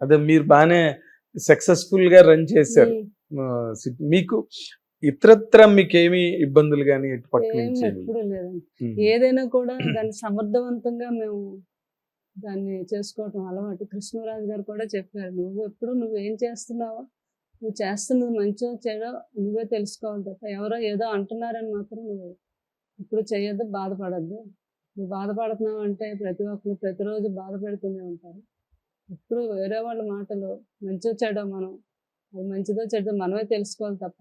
అదే మీరు బాగానే సక్సెస్ఫుల్గా రన్ చేశారు. మీకు ఇతరత్ర మీకేమి ఇబ్బందులు కానీ పక్క నుంచి. ఏదైనా కూడా దాన్ని సమర్థవంతంగా మేము దాన్ని చేసుకోవటం అలవాటు. కృష్ణరాజు గారు కూడా చెప్పారు నువ్వు ఎప్పుడు నువ్వు ఏం చేస్తున్నావో నువ్వు చేస్తున్నది మంచో చెడో నువ్వే తెలుసుకోవాలి తప్ప ఎవరో ఏదో అంటున్నారని మాత్రం నువ్వు ఇప్పుడు చేయొద్దు బాధపడద్దు. నువ్వు బాధపడుతున్నావు అంటే ప్రతి ఒక్కరు ప్రతిరోజు బాధపెడుతూనే ఉంటారు. ఇప్పుడు వేరే వాళ్ళ మాటలు మంచో చెడో మనం. అది మంచిదో చెడ్డో మనమే తెలుసుకోవాలి తప్ప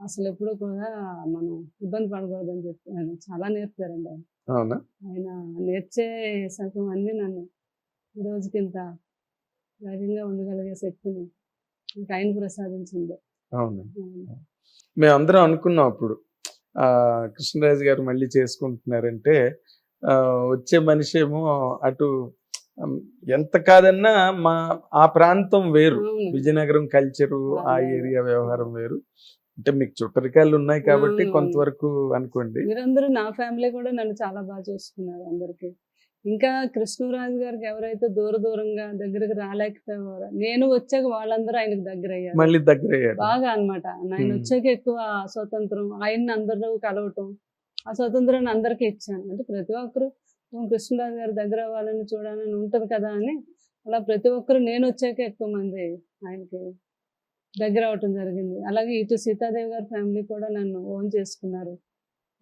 అసలు ఎప్పుడు కూడా మనం ఇబ్బంది పడకూడదని చెప్పి ఆయన చాలా నేర్పారండి ఆయన. అవునా? ఆయన నేర్చే సగం అన్ని నన్ను ఈ రోజుకి ఇంత ధైర్యంగా ఉండగలిగే శక్తిని నాకు ఆయన ప్రసాదించింది. అవును? మేము అందరం అనుకున్నాం అప్పుడు ఆ కృష్ణరాజు గారు మళ్ళీ చేసుకుంటున్నారంటే వచ్చే మనిషి ఏమో అటు ఎంత కాదన్నా మా ఆ ప్రాంతం వేరు. విజయనగరం కల్చరు ఆ. ఏరియా వ్యవహారం వేరు అంటే మీకు చుట్టరికాయలు ఉన్నాయి కాబట్టి. కొంతవరకు అనుకోండి మీరందరూ నా ఫ్యామిలీ కూడా నన్ను చాలా బాగా చూసుకున్నారు అందరికి ఇంకా కృష్ణరాజు గారికి ఎవరైతే దూర దూరంగా దగ్గరికి రాలేకపోయేవారో నేను వచ్చాక వాళ్ళందరూ ఆయనకు దగ్గర అయ్యారు మళ్ళీ దగ్గర అయ్యారు బాగా అన్నమాట ఆయన. వచ్చాక ఎక్కువ స్వతంత్రం ఆయన్ని అందరూ కలవటం ఆ స్వతంత్రాన్ని అందరికీ ఇచ్చాను అంటే ప్రతి ఒక్కరు "ఓ, కృష్ణరాజు గారి దగ్గర వాళ్ళని చూడాలని ఉంటుంది కదా అని అలా ప్రతి ఒక్కరు నేను వచ్చాక ఎక్కువ మంది ఆయనకి దగ్గర అవటం జరిగింది. అలాగే ఇటు సీతాదేవి గారి ఫ్యామిలీ కూడా నన్ను ఓన్ చేసుకున్నారు.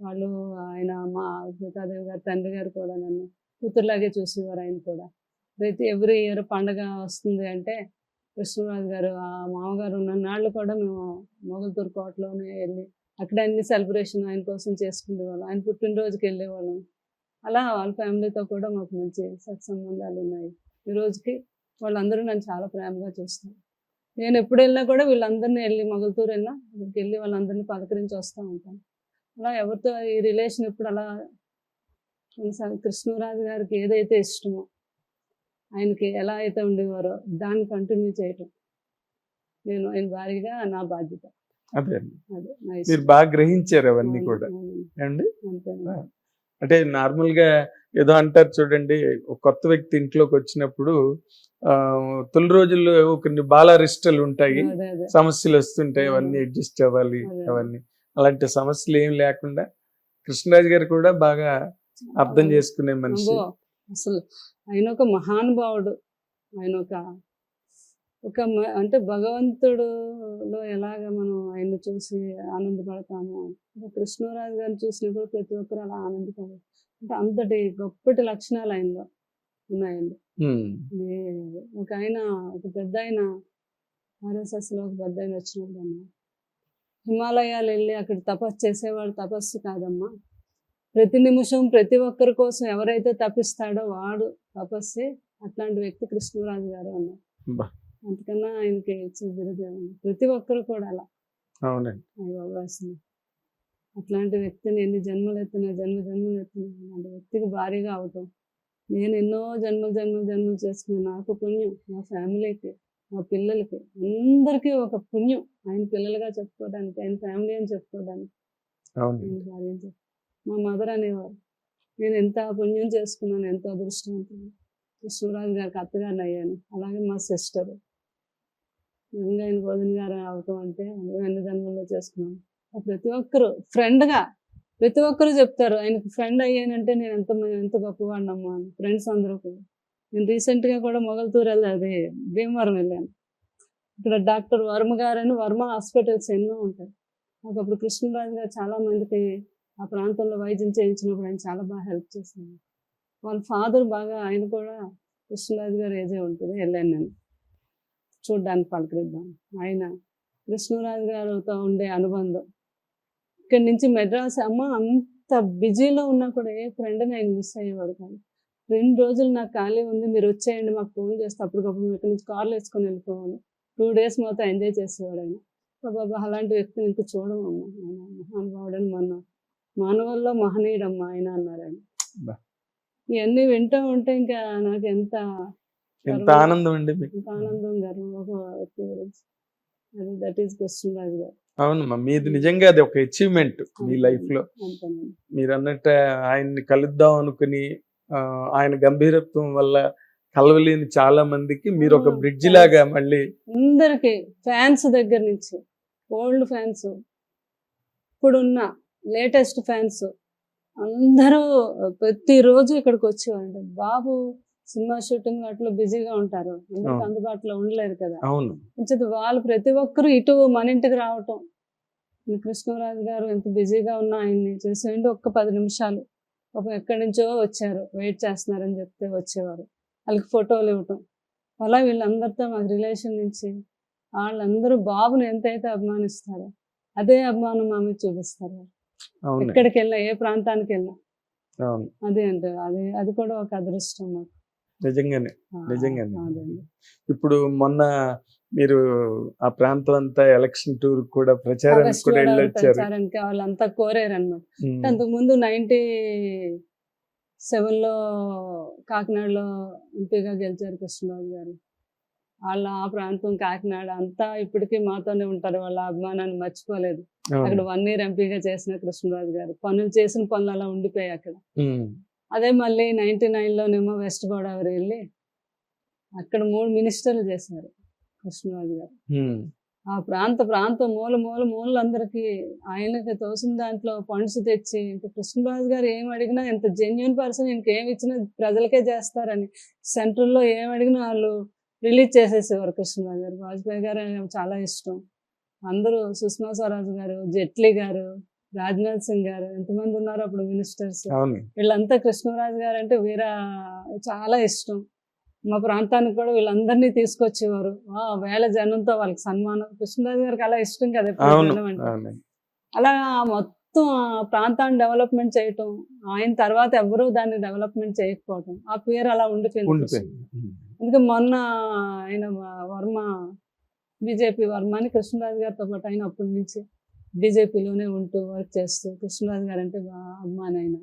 వాళ్ళు ఆయన మా సీతాదేవి గారి తండ్రి గారు కూడా నన్ను కూతురులాగే చూసేవారు ఆయన కూడా. ప్రతి ఎవ్రీ ఇయర్ పండగ వస్తుంది అంటే కృష్ణరాజు గారు ఆ మామగారు ఉన్న నాళ్ళు కూడా మేము మొగల్తూరు కోటలోనే వెళ్ళి అక్కడ అన్ని సెలబ్రేషన్ ఆయన కోసం చేసుకునేవాళ్ళం. ఆయన పుట్టినరోజుకి వెళ్ళేవాళ్ళం. అలా వాళ్ళ ఫ్యామిలీతో కూడా మాకు మంచి సత్సంబంధాలు ఉన్నాయి. ఈ రోజుకి వాళ్ళందరూ నన్ను చాలా ప్రేమగా చూస్తారు నేను ఎప్పుడు వెళ్ళినా కూడా వీళ్ళందరినీ వెళ్ళి మొగల్తూరు వెళ్ళినా అక్కడికి వెళ్ళి వాళ్ళందరినీ పలకరించి వస్తూ ఉంటాను. అలా ఎవరితో ఈ రిలేషన్ ఇప్పుడు అలా కృష్ణరాజు గారికి ఏదైతే ఇష్టమో ఆయనకి ఎలా అయితే ఉండేవారో దాన్ని కంటిన్యూ చేయటం నేను ఆయన భారీగా నా బాధ్యత. అదే మీరు. బాగా గ్రహించారు అవన్నీ అవును, కూడా. అంతేనండి. అంటే నార్మల్గా ఏదో అంటారు చూడండి ఒక కొత్త వ్యక్తి ఇంట్లోకి వచ్చినప్పుడు తొలి రోజుల్లో కొన్ని బాలారిష్టలు ఉంటాయి. సమస్యలు వస్తుంటాయి అవన్నీ అడ్జస్ట్ అవ్వాలి. అవన్నీ. అలాంటి సమస్యలు ఏం లేకుండా కృష్ణరాజు గారు కూడా బాగా అర్థం చేసుకునే మనిషి. అసలు ఆయన ఒక మహానుభావుడు. ఆయన ఒక ఒక అంటే భగవంతుడులో ఎలాగ మనం ఆయన్ని చూసి ఆనందపడతామో కృష్ణరాజు గారిని చూసినప్పుడు ప్రతి ఒక్కరు అలా ఆనందపడతారు అంటే అంతటి గొప్పటి లక్షణాలు ఆయనలో ఉన్నాయండి. ఒక ఆయన ఒక పెద్ద ఆయన ఆర్ఎస్ఎస్లో ఒక పెద్ద ఆయన వచ్చినప్పుడు అన్న హిమాలయాలు వెళ్ళి అక్కడ తపస్సు చేసేవాడు తపస్సు కాదమ్మా. ప్రతి నిమిషం ప్రతి ఒక్కరి కోసం ఎవరైతే తప్పిస్తాడో వాడు తపస్సే. అట్లాంటి వ్యక్తి కృష్ణరాజు గారు అన్నారు. అంతకన్నా ఆయనకి? ప్రతి ఒక్కరు కూడా అలా. అవునండి. అయ్యో అసలు. అట్లాంటి వ్యక్తిని ఎన్ని జన్మలు ఎత్తినా జన్మ జన్మలు ఎత్తినా అలాంటి వ్యక్తికి భారీగా అవటం. నేను ఎన్నో జన్మలు జన్మలు జన్మలు చేసుకున్న నాకు పుణ్యం మా ఫ్యామిలీకి మా పిల్లలకి అందరికీ ఒక పుణ్యం. ఆయన పిల్లలుగా చెప్పుకోవడానికి ఆయన ఫ్యామిలీ అని చెప్పుకోవడానికి. మా మదర్ అనేవారు. నేను ఎంత పుణ్యం చేసుకున్నాను ఎంతో అదృష్టవంతులు కృష్ణరాజు గారికి అత్తగారిని అయ్యాను. అలాగే మా సిస్టర్. నిజంగా ఆయన వదిన గారు అవటం అంటే మేము ఎన్ని జన్మల్లో చేసుకున్నాను ప్రతి ఒక్కరు ఫ్రెండ్గా ప్రతి ఒక్కరు చెప్తారు ఆయనకు ఫ్రెండ్ అయ్యానంటే నేను ఎంత ఎంత గొప్పవాడినమ్మా అని. ఫ్రెండ్స్ అందరూ కూడా. నేను రీసెంట్గా కూడా మొగల్తూరు వెళ్ళి అది భీమవరం వెళ్ళాను. ఇక్కడ డాక్టర్ వర్మ గారు అని వర్మ హాస్పిటల్స్ ఎన్నో ఉంటాయి. నాకు అప్పుడు కృష్ణరాజు గారు చాలా మందికి ఆ ప్రాంతంలో వైద్యం చేయించినప్పుడు ఆయన చాలా బాగా హెల్ప్ చేసింది వాళ్ళ ఫాదర్ బాగా ఆయన కూడా కృష్ణరాజు గారు ఏదే ఉంటుంది వెళ్ళాను నేను. చూడ్డానికి పలకరిద్దాం. ఆయన కృష్ణరాజు గారితో ఉండే అనుబంధం. ఇక్కడి నుంచి మెడ్రాస్ అమ్మ అంత బిజీలో ఉన్నా కూడా ఏ ఫ్రెండ్ని ఆయన మిస్ అయ్యేవాడు కాదు. రెండు రోజులు నాకు ఖాళీ ఉంది మీరు వచ్చేయండి మాకు ఫోన్ చేస్తే అప్పటికప్పుడు ఇక్కడి నుంచి కార్లు వేసుకొని వెళ్ళిపోవాలి. టూ డేస్ మొత్తం ఎంజాయ్ చేసేవాడు ఆయన. బాబా అలాంటి వ్యక్తిని ఇంక చూడమమ్మా ఆయన మహానుభావుడని మన మానవుల్లో మహనీయుడమ్మా ఆయన అన్నారు ఆయన. ఇవన్నీ వింటూ ఉంటే ఇంకా నాకు ఎంత ఎంత ఆనందం అండి మీకు. ఆనందం గర్వం ఒక వ్యక్తి గురించి. అది దట్ ఈస్ కృష్ణరాజు గారు అవునమ్మా మీది నిజంగా అది ఒక అచీవ్మెంట్ మీ లైఫ్లో. మీరు అన్నట్టు ఆయన్ని కలుద్దాం అనుకుని ఆయన గంభీరత్వం వల్ల కలవలేని చాలా మందికి మీరు ఒక బ్రిడ్జ్ లాగా మళ్ళీ అందరికి ఫ్యాన్స్ దగ్గర నుంచి ఓల్డ్ ఫ్యాన్స్ ఇప్పుడున్న లేటెస్ట్ ఫ్యాన్స్ అందరూ ప్రతిరోజు ఇక్కడికి వచ్చేవాళ్ళు బాబు సినిమా షూటింగ్ అట్లా బిజీగా ఉంటారు. అందరికి. అందుబాటులో ఉండలేరు కదా. అవును. మంచిది వాళ్ళు ప్రతి ఒక్కరు ఇటు మన ఇంటికి రావటం. కృష్ణరాజు గారు ఎంత బిజీగా ఉన్నా ఆయన్ని చూసేయండి ఒక్క పది నిమిషాలు. పాపం ఎక్కడి నుంచో వచ్చారు. వెయిట్ చేస్తున్నారని చెప్తే వచ్చేవారు. వాళ్ళకి ఫోటోలు ఇవ్వటం. అలా వీళ్ళందరితో మాకు రిలేషన్ నుంచి వాళ్ళందరూ బాబుని ఎంతైతే అభిమానిస్తారో అదే అభిమానం మా మీద చూపిస్తారు. ఎక్కడికి వెళ్ళినా ఏ ప్రాంతానికి వెళ్ళినా అదే అంటే అది అది కూడా ఒక అదృష్టం మాకు. నిజంగానే నిజంగానే. ఇప్పుడు మొన్న మీరు ఆ ప్రాంతం అంతా ఎలక్షన్ టూర్ కూడా ప్రచారానికి కూడా వెళ్ళొచ్చారు ప్రచారానికి వాళ్ళంతా కోరారు అనమాట ఉమ్. అంతకు ముందు నైన్టీ సెవెన్లో కాకినాడలో ఎంపీగా గెలిచారు కృష్ణరాజు గారు వాళ్ళ ఆ ప్రాంతం కాకినాడ అంతా ఇప్పటికీ మాతోనే ఉంటారు వాళ్ళ అభిమానాన్ని మర్చిపోలేదు అక్కడ. వన్ ఇయర్ ఎంపీగా చేసిన కృష్ణరాజు గారు పనులు చేసిన పనులు అలా ఉండిపోయాయి అక్కడ. అదే మళ్ళీ నైన్టీ నైన్లోనేమో వెస్ట్ గోదావరి వెళ్ళి అక్కడ మూడు మినిస్టర్లు చేశారు కృష్ణరాజు గారు. ఆ ప్రాంత ప్రాంతం మూల మూల మూలందరికీ ఆయనకి తోసిన దాంట్లో ఫండ్స్ తెచ్చి ఇంకా కృష్ణరాజు గారు ఏం అడిగినా ఎంత జెన్యున్ పర్సన్ ఇంకేం ఇచ్చినా ప్రజలకే చేస్తారని సెంట్రల్లో ఏం అడిగినా వాళ్ళు రిలీజ్ చేసేసేవారు కృష్ణరాజు గారు. వాజ్పేయి గారు చాలా ఇష్టం. అందరూ సుష్మా స్వరాజ్ గారు జైట్లీ గారు రాజ్నాథ్ సింగ్ గారు ఎంతమంది ఉన్నారు అప్పుడు మినిస్టర్స్. వీళ్ళంతా కృష్ణరాజు గారు అంటే వీర చాలా ఇష్టం. మా ప్రాంతానికి కూడా వీళ్ళందరినీ తీసుకొచ్చేవారు. ఆ వేల జనంతో వాళ్ళకి సన్మానం. కృష్ణరాజు గారికి అలా ఇష్టం కదా అలా మొత్తం ఆ ప్రాంతాన్ని డెవలప్మెంట్ చేయటం ఆయన తర్వాత ఎవరూ దాన్ని డెవలప్మెంట్ చేయకపోవటం ఆ పేరు అలా ఉండిపోయింది. అందుకే మొన్న ఆయన వర్మ బీజేపీ వర్మ అని కృష్ణరాజు గారితో పాటు ఆయన అప్పటి నుంచి. బీజేపీలోనే ఉంటూ వర్క్ చేస్తూ కృష్ణరాజు గారు అంటే బాగా అభిమాని ఆయన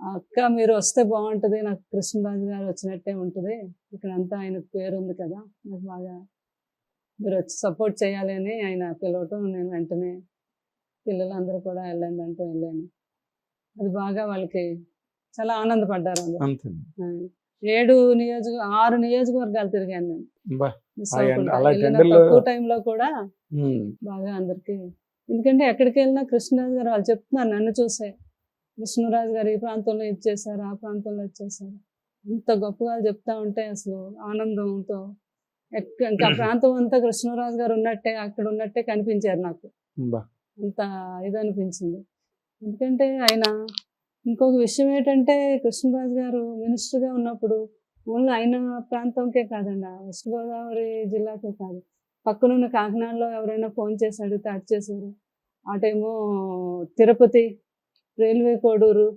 అక్క మీరు వస్తే బాగుంటుంది నాకు కృష్ణరాజు గారు వచ్చినట్టే ఉంటుంది. ఇక్కడ అంతా ఆయన పేరు ఉంది కదా నాకు బాగా మీరు వచ్చి సపోర్ట్ చేయాలి అని ఆయన పిలవటం నేను వెంటనే పిల్లలందరూ కూడా వెళ్ళండి అంటూ వెళ్ళాను. అది బాగా వాళ్ళకి చాలా ఆనందపడ్డారు ఏడు నియోజక ఆరు నియోజకవర్గాలు తిరిగాను నేను. అలా టైంలో కూడా. బాగా అందరికి ఎందుకంటే ఎక్కడికి వెళ్ళినా కృష్ణరాజు గారు వాళ్ళు చెప్తున్నారు నన్ను చూసే. కృష్ణరాజు గారు ఈ ప్రాంతంలో ఇది చేశారు ఆ ప్రాంతంలో ఇది చేశారు. ఇంత గొప్పగా చెప్తా ఉంటే అసలు ఆనందంతో ఇంకా ఆ ప్రాంతం అంతా కృష్ణరాజు గారు ఉన్నట్టే అక్కడ ఉన్నట్టే కనిపించారు నాకు. అంత ఇది అనిపించింది. ఎందుకంటే ఆయన ఇంకొక విషయం ఏంటంటే కృష్ణరాజు గారు మినిస్టర్గా ఉన్నప్పుడు ఓన్లీ ఆయన ప్రాంతంకే కాదండి ఆ వెస్ట్ గోదావరి జిల్లాకే కాదు. పక్కనున్న కాకినాడలో ఎవరైనా ఫోన్ చేసి అడిగితే చేశారు. అటేమో తిరుపతి రైల్వే కోడూరు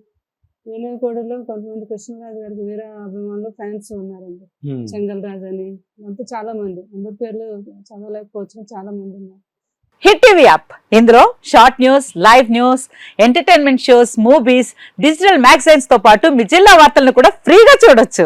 రైల్వే కోడూరులో కొంతమంది కృష్ణరాజు గారికి వీర అభిమానులు ఫ్యాన్స్ ఉన్నారండి. ఉమ్. చెంగల్రాజు అని అంతా చాలా మంది అందరి పేర్లు చదవలేకపోవచ్చు చాలా మంది ఉన్నారు. Hit TV app. ఇందులో short news live news entertainment shows movies digital మ్యాగజైన్స్తో పాటు మీ జిల్లా వార్తలను కూడా ఫ్రీగా చూడొచ్చు.